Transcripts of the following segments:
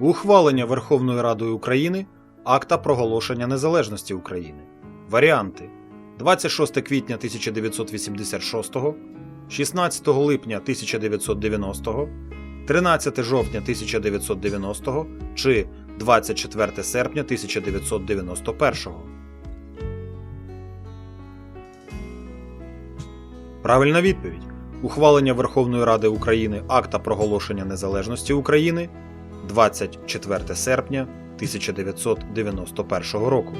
Ухвалення Верховною Радою України акта проголошення незалежності України. Варіанти 26 квітня 1986, 16 липня 1990, 13 жовтня 1990 чи 24 серпня 1991. Правильна відповідь. Ухвалення Верховної Ради України акта проголошення незалежності України 24 серпня 1991 року.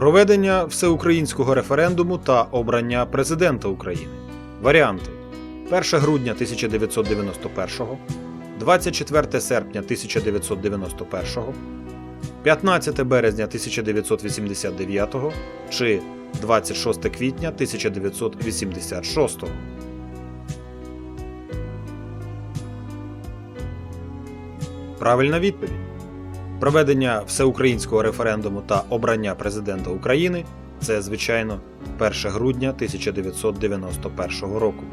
Проведення всеукраїнського референдуму та обрання президента України. Варіанти: 1 грудня 1991, 24 серпня 1991, 15 березня 1989 чи 26 квітня 1986. Правильна відповідь. Проведення всеукраїнського референдуму та обрання президента України це, звичайно, 1 грудня 1991 року.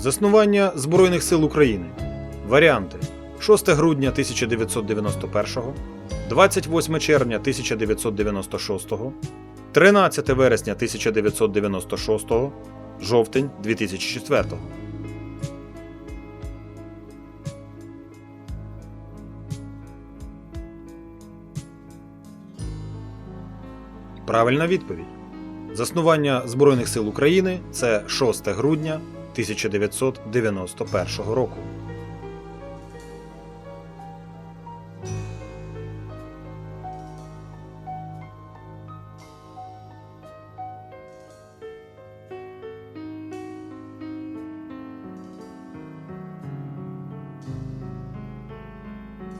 Заснування Збройних сил України. Варіанти: 6 грудня 1991, 28 червня 1996, 13 вересня 1996, жовтень 2004. Правильна відповідь. Заснування Збройних сил України це 6 грудня 1991 року.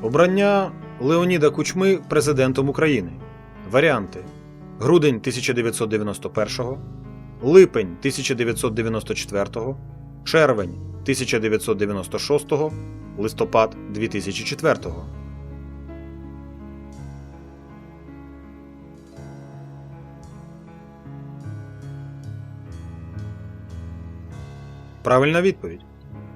Обрання Леоніда Кучми президентом України. Варіанти: грудень 1991, липень 1994, червень 1996, листопад 2004. Правильна відповідь.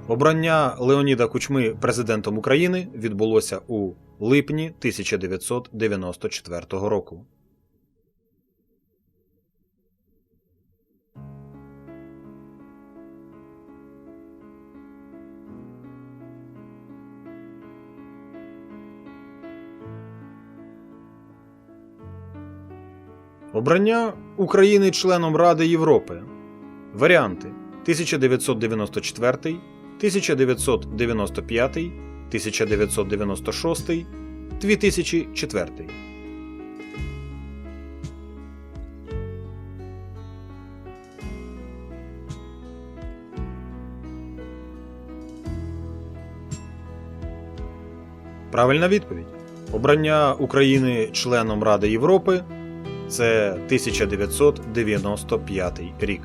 Обрання Леоніда Кучми президентом України відбулося у липні 1994 року. Обрання України членом Ради Європи. Варіанти 1994, 1995, 1996, 2004. Правильна відповідь. Обрання України членом Ради Європи це 1995 рік.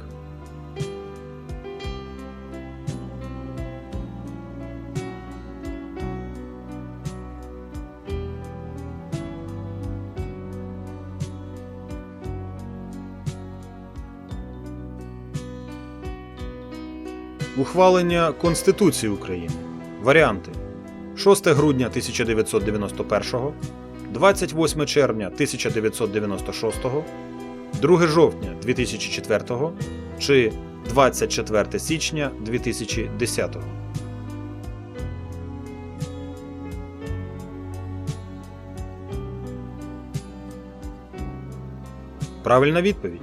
Ухвалення Конституції України. Варіанти: 6 грудня 1991, 28 червня 1996, 2 жовтня 2004 чи 24 січня 2010. Правильна відповідь.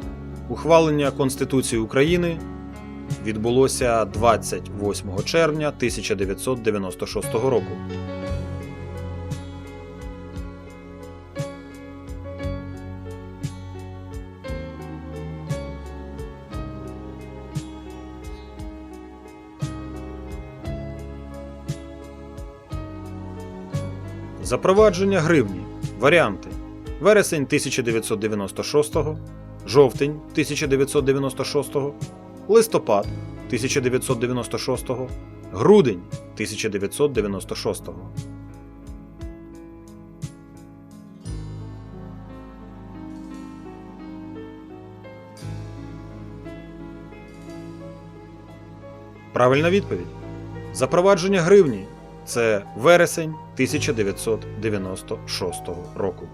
Ухвалення Конституції України відбулося 28 червня 1996 року. Запровадження гривні. Варіанти: вересень 1996, жовтень 1996, листопад 1996, грудень 1996. Правильна відповідь. Запровадження гривні це вересень 1996 року.